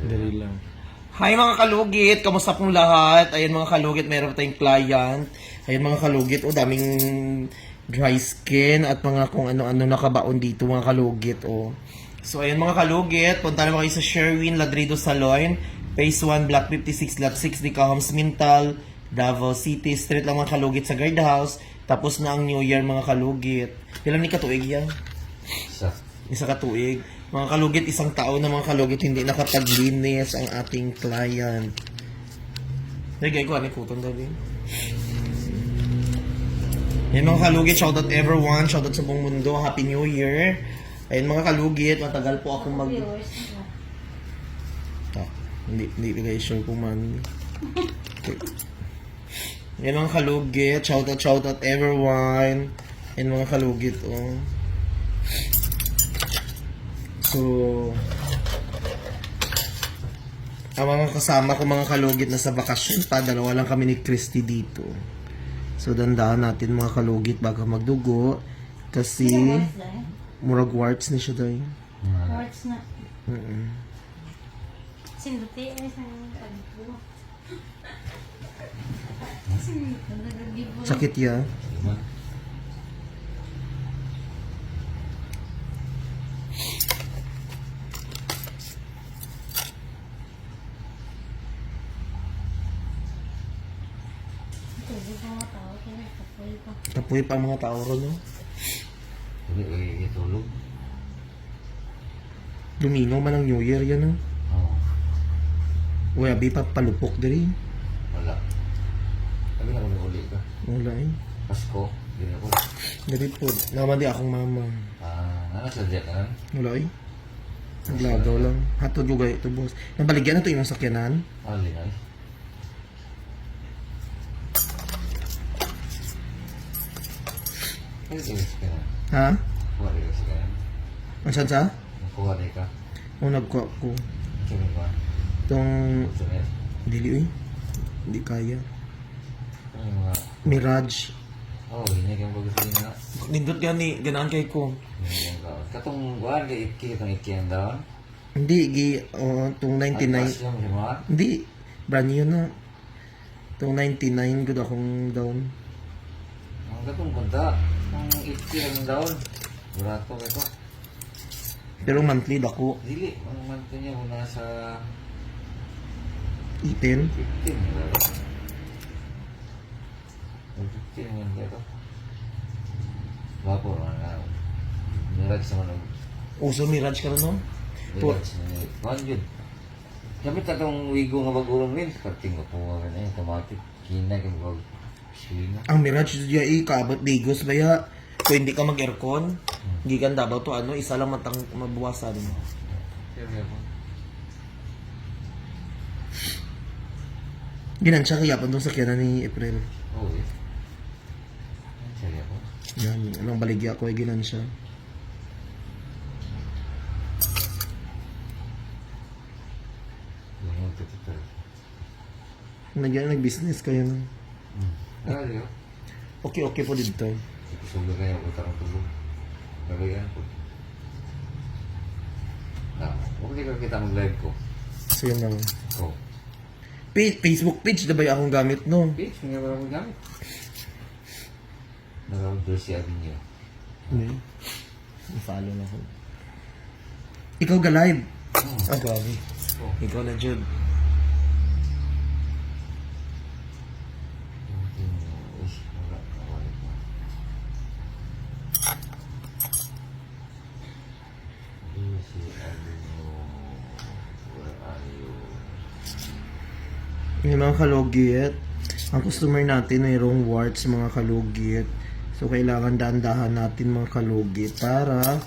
Dali lang. Hi mga kalugit! Kamusta pong lahat? Ayan mga kalugit, meron tayong client. Ayan mga kalugit, oh daming dry skin at mga kung ano-ano nakabaon dito mga kalugit, oh. So ayan mga kalugit, punta naman kayo sa Sherwin Ladrido Salon, Phase 1, Block 56, Lot 6, Dicahams, Mintal, Davao City, Street lang mga kalugit sa guardhouse. Tapos na ang New Year mga kalugit. Ilan ni katuig yan? Sa isa katuig. Mga kalugit, isang taon na mga kalugit, hindi nakapaglinis ang ating client. Nagay ko, ano kuton dali. Yan mga kalugit, shoutout everyone, shoutout sa buong mundo, Happy New Year. Ayun mga kalugit, matagal po akong mag... Ah, hindi, hindi bigay sure kung man. Okay. Yan mga kalugit, shoutout, shoutout everyone. Yan mga kalugit, oh. So, ang mga kasama ko mga kalugit na sa bakasyon pa, dalawa lang kami ni Christy dito. So, dandahan natin mga kalugit bago magdugo. Kasi, murag warts ni siya dahil. Words na. Mm-mm. Sinduti ay sa nagagibo. Sakit ya. lima. Ito, di ba mga tao kaya kapoy pa. Ang mga tao ron, no? Hindi ko itulog. Domingo man ang New Year yan, no? Oo. Uy, abi pa palupok diri. Wala. Sabi na kung uli ka. Wala eh. Pasko. Hindi ako. Diri po. Naman di akong mama. Ah, nana sa diya ka nan? Wala eh. Naglagaw lang. Hatod yung ito, boss. Nabaligyan na to yung sakyanan. Ali na. Ano tingin ka na? Ha? Rin ka kanan. Ang saan sa? Kuha rin ka. Ang nagkuha ko. Sabi ko. Itong Gusto na dili eh. Hindi kaya. Mirage. Oo, oh, hindi kang pag-gusto na. Nindot gani, ganaan kay ko. Katong buwan, kay Iki, katong Iki ang daon. Hindi, gi, oh, itong 99. Atlas lang siya mga. Hindi, brand new na. Itong 99, good akong down. Ang katong kanta. Ang Iki ang daon. Burato ka ito. Pero monthly dako. Dili, ang month niya muna sa Ipin. 15. wala. Ang 15 naman ka ito. Vapor, mga Mirage sa mga Uso Mirage ka na no? Mirage na ni Kuhan yun. Sabi tatong wigo nga bagurong rin. Kating ko po nga na yun. Kina bag. Swing na. Ang Mirage diya eh, kaabot digos ba ya? Kung hindi ka mag-aircon, hindi ka dabaw to ano, isa lang matang mabuwasan. Ginansya kaya pa doon sa kyanan ni April. Oo eh. Sige po. Yan, anong baligya ko ay ginansya. Tututur. Nagyan nag-business kayo no? Hmm. Di ba? Okay, okay po dito. Isulo kayo ako tarong tulog. Gagayan po. Ah, huwag di ka kita mag-live ko. So yun lang. Ko. Pa- Facebook page, na ba yung akong gamit no? Bitch, hindi ba ako gamit? Nagawag Jersey Avenue. Hindi. I-follow na ko. Ikaw ga live. Hmm. Ah, grabe. Oh. Ikaw na Jud. Uy, wala. Nawalik mo. Jersey Avenue. Where are you? Yung mga kalugit, ang customer natin mayroong warts mga kalugit. So, kailangan dahan-dahan natin mga kalugit para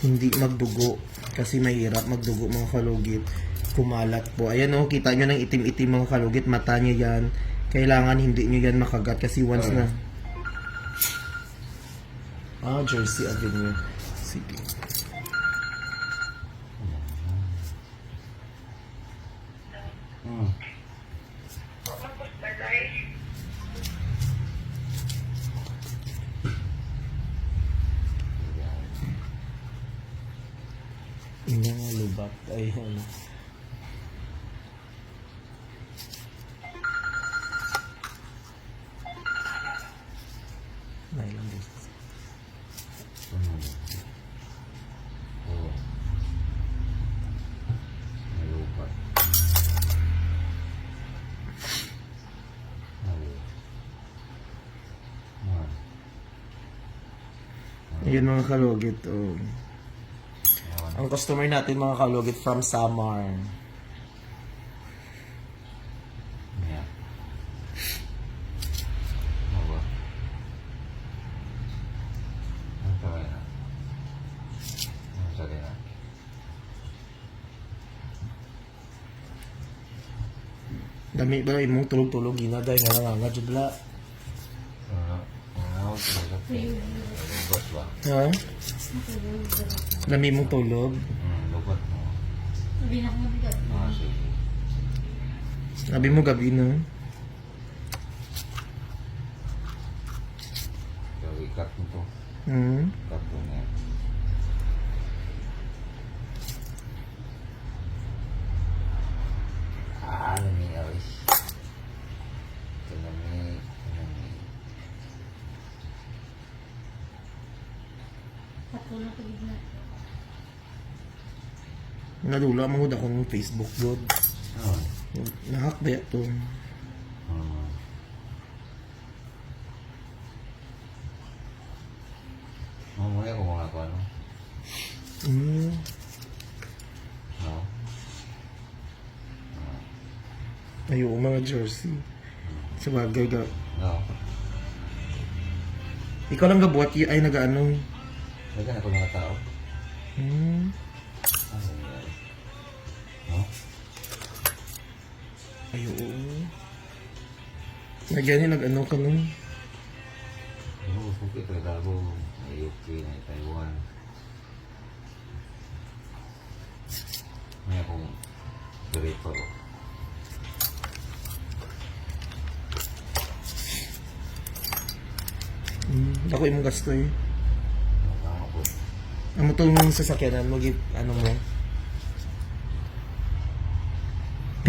hindi magdugo. Kasi mahirap magdugo mga kalugit. Kumalat po. Ayan o, kita nyo ng itim-itim mga kalugit. Mata nyo yan. Kailangan hindi nyo yan makagat kasi once na... Ah, Jersey Avenue. Sige. mga lubat ay ano na ilang beses hmm. oh. lubat Yan mga kalugit. Oh. Ang customer natin mga kalugit from Samar. Na. Dami ba imong tulog-tulog gina dahil nga nga nga. Ano? Ano? Ba? Ha? Dami imong tulog. Lubat mo. Sabi na ko mabigat. Ah, sige. Sabi mo gabi na. Gawin cut mo to. Hmm. Cut mo na yan. Ah, lami awis. Ito lami. Lami. Patulong ko gitna. Nadula mo gud akong Facebook god. Oh. Nahak ba to? Hmm. Mamaya ko mga ano. Hmm. No? Ayo mga jersey. Sabagay ga. No? Ikaw lang gabuhat ay nagaano. Lagyan ako mga tao. Hmm. Ayo. Nagyan nag-ano ka nun. Ano ko suki ito dago. May UK, may Taiwan. May akong director. Hmm. Ako imong gasto eh. Po. Amo tong sasakyanan mo ano mo.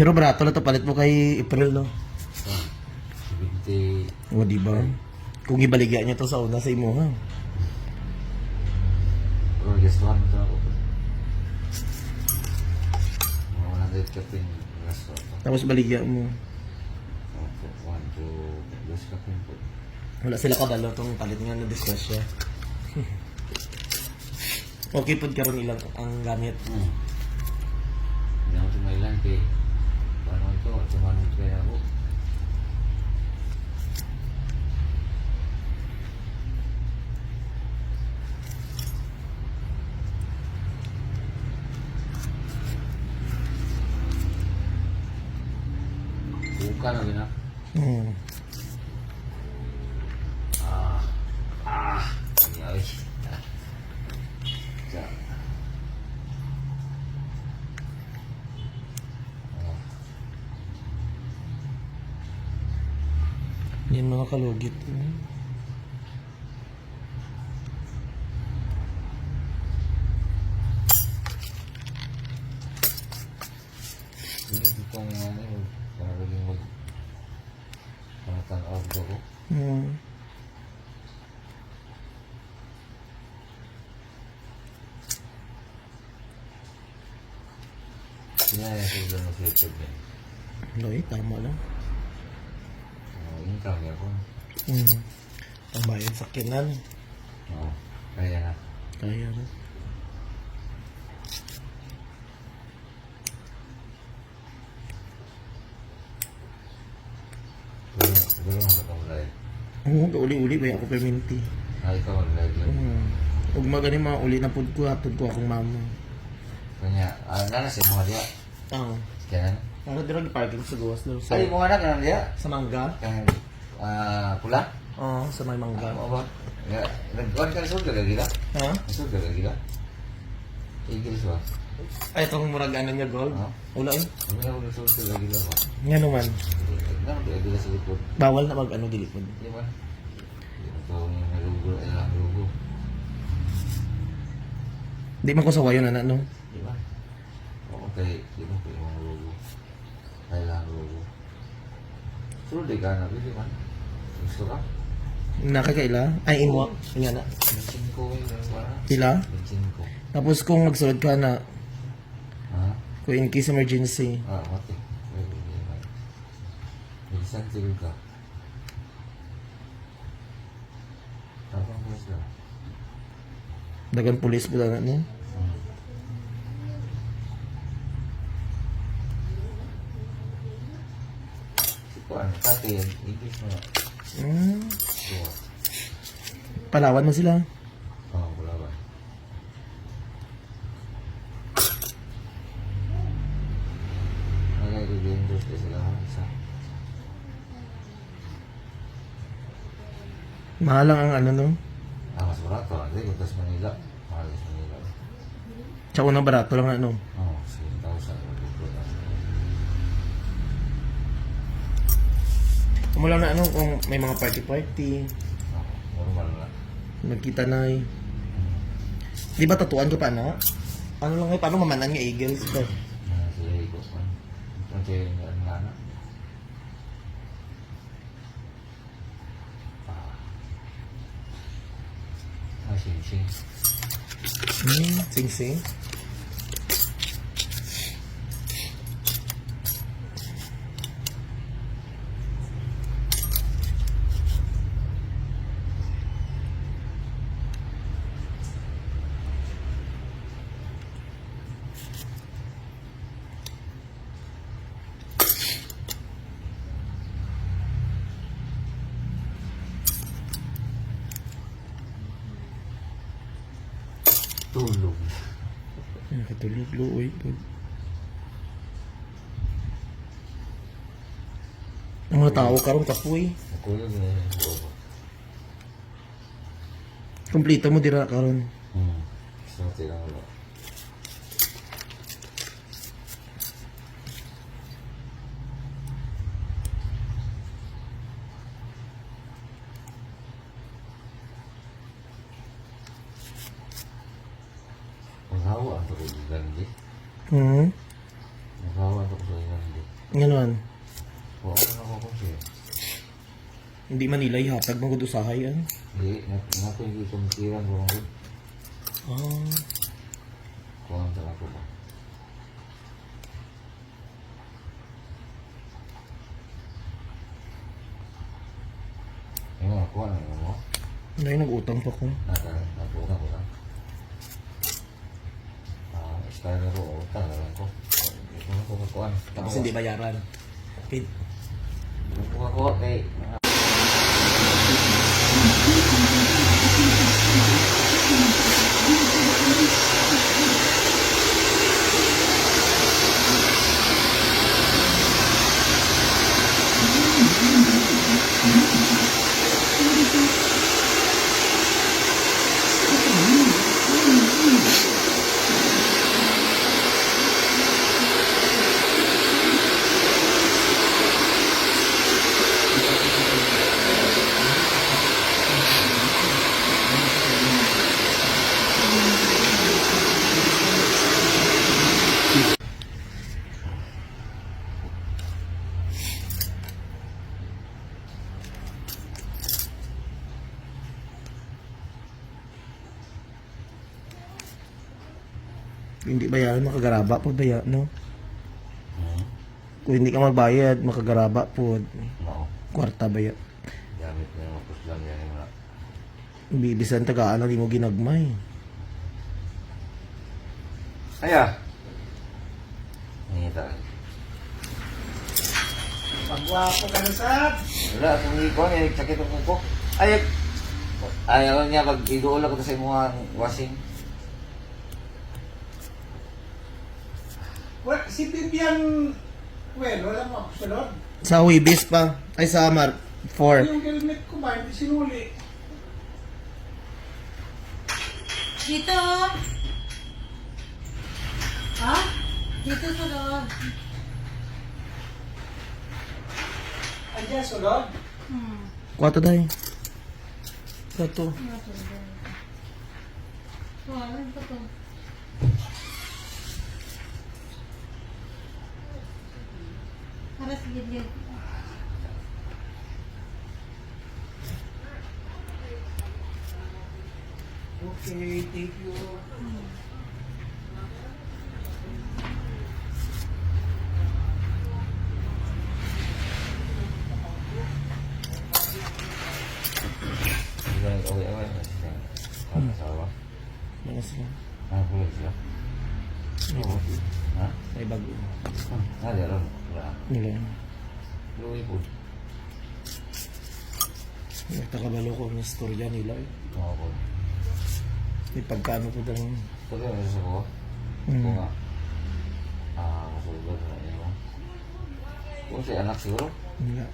Pero barato na to palit mo kay April no. Ah, 70 O di ba? Kung ibaligya niya to sa una sa imo ha. Pero just one ito ako. Mga 100 kapin gasto ako. Tapos baligya mo. Opo, One, two, dos kapin po. Wala sila kabalo tong palit nga na discuss siya. okay pud karon ilang ang gamit. Hmm. Hindi ako tumailan kay paano ito, tumanong kaya ako. Kalugit. Hmm. Ini itong ano yun, para laging mag pangatang-out ako. Hmm. Sinaya ko doon sa YouTube yan. Loy, tama lang. Oh, niya po. Hmm. Ang bayad sa kinan. Oo. Kaya na. Kaya na. Siguro, siguro makatawalay. Oo, uli-uli ba ako perminti. Ah, ikaw mag-live lang. Hmm. Ug magani mga uli na pud ko hatod ko akong mama. Kanya, ah, nana si mga diya. Ah. Kaya na. Ano dira parking sa gawas daw sa Ay, mga anak na diya. sa mangga? Kang, ah, pula. Oo, sa may mangga. Ano ba? Ya, nag-on ka sulga ka gila. Ha? Sulga ka gila. Igil ba? Ay, itong murag ano niya gold. Ha? Wala eh. Ano na ako sulga ka gila ba? Nga naman. Ba gila sa likod? Bawal na mag ano dili mo. Di ba? Ito yung nalugo, ay lang lugo. Di man ko sa wayo na no. Di ba? Oo, kay, di ba, kay yung lugo. Ay lang lugo. Sulod di ka na, di ba? Nakakaila? Ay, inwa. Nga na. Sila? Ko. Tapos kung magsulod ka na, Ha? kung in case emergency, Ah, ba? Bilisan siguro ka. Tapang ko siya. Dagan pulis po na no? Si Kuan, katin, ibig mo. Hmm. Palawan mo sila. Oo, wala ba? Nagay ko din doon kasi sila isa. Mahal lang ang ano no? Ah, mas barato. Hindi, Manila. Mahal sa Manila. Sa unang barato lang ano. Oo, Kung na ano, kung may mga party-party, normal na. nagkita na eh. Di ba tatuan ko pa na? Ano lang eh, paano mamanan nga eagles ba? Ah, Sila ikot man. Ang siya yung ang lana. Ah. Ah, sing-sing. Hmm, sing-sing. Tulog. Nakatulog, luoy. Ang mga tao karon kapoy. Nakulog na yung buo. Kumplito mo dira karon. Hmm. Gusto mo tilang ulo. Maghawa ang tulog ng gandi. Hmm. Maghawa ang tulog ng gandi. Ngayon, Oo, ano ako kung siya. hindi Manila ihatag mo gud usahay an. Hindi, nato hindi kumitiran ko kung Ah. kung ang tala ko ba. Yung mga kuha na mo, Dahil nag-utang pa ko. nabuka ko lang. Ah, style na ko, utang na lang ko. Hindi ko na ko kakuhan. Tapos hindi bayaran. Pin Nabuka ko, kay, bayaran makagaraba po baya no. hmm, Kung hindi ka magbayad makagaraba po no, kwarta baya. gamit na yung mapos lang yan yung mga, Bibisan tagaan na di mo ginagmay. Aya! Nangita. Pagwapo ka na sad. Wala, kung hindi ko, may sakit ang kuko. Ay, ayaw niya, pag iduula ko sa mga washing. Well, si Bibian, well, wala mo ako sunod. Sa Wibis pa. Ay sa Mar 4. Yung helmet ko ba, hindi sinuli. Dito! Ha? Dito sa loob. Andiyan, sunod. Hmm. Kwato dahil. Kwato. Ano to? Ano to? Para sa gilid. Okay, thank you. Hindi ko nag-away-away. Kasi, ang asawa. Nga, di ron. Nila. Luwi po. Nagtakabalo ko ang istorya nila eh. Oo po. May pagkano po daw. Pero yung isa ko, Mm. kung nga, ah, masulog na yun. Kung si anak siguro, Wala.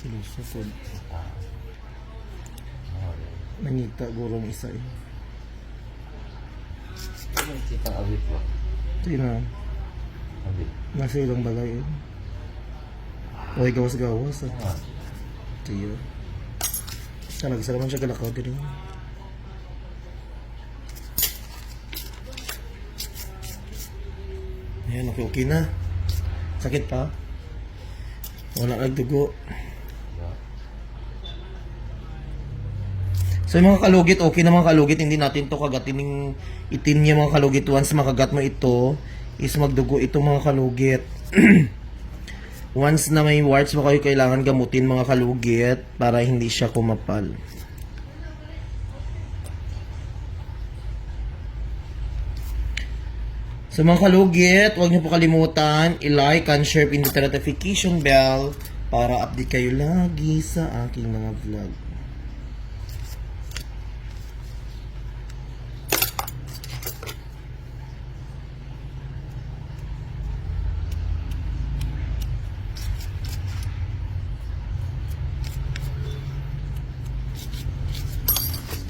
Siluso po. ah, ah, Nangita gurong isa eh. Ano kita abit ba? Sino? Abit. Nasa ilang balay eh. O gawas-gawas ah. Ah, Tiyo. Talaga sa naman siya galakaw din. Ayan, okay, okay na. Sakit pa? Wala nagdugo. diba? So yung mga kalugit, okay na mga kalugit, hindi natin to kagatin ng itin niya mga kalugit. Once makagat mo ito, is magdugo ito mga kalugit. Once na may warts mo kayo, kailangan gamutin mga kalugit para hindi siya kumapal. So mga kalugit, huwag niyo po kalimutan, i-like and share, pindutin ang notification bell para update kayo lagi sa aking mga vlog.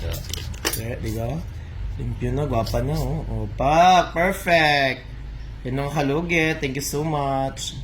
Diba? Okay, di ba? Limpyo na, gwapa na, oh. Pak, perfect! Yan ang halugit. Thank you so much.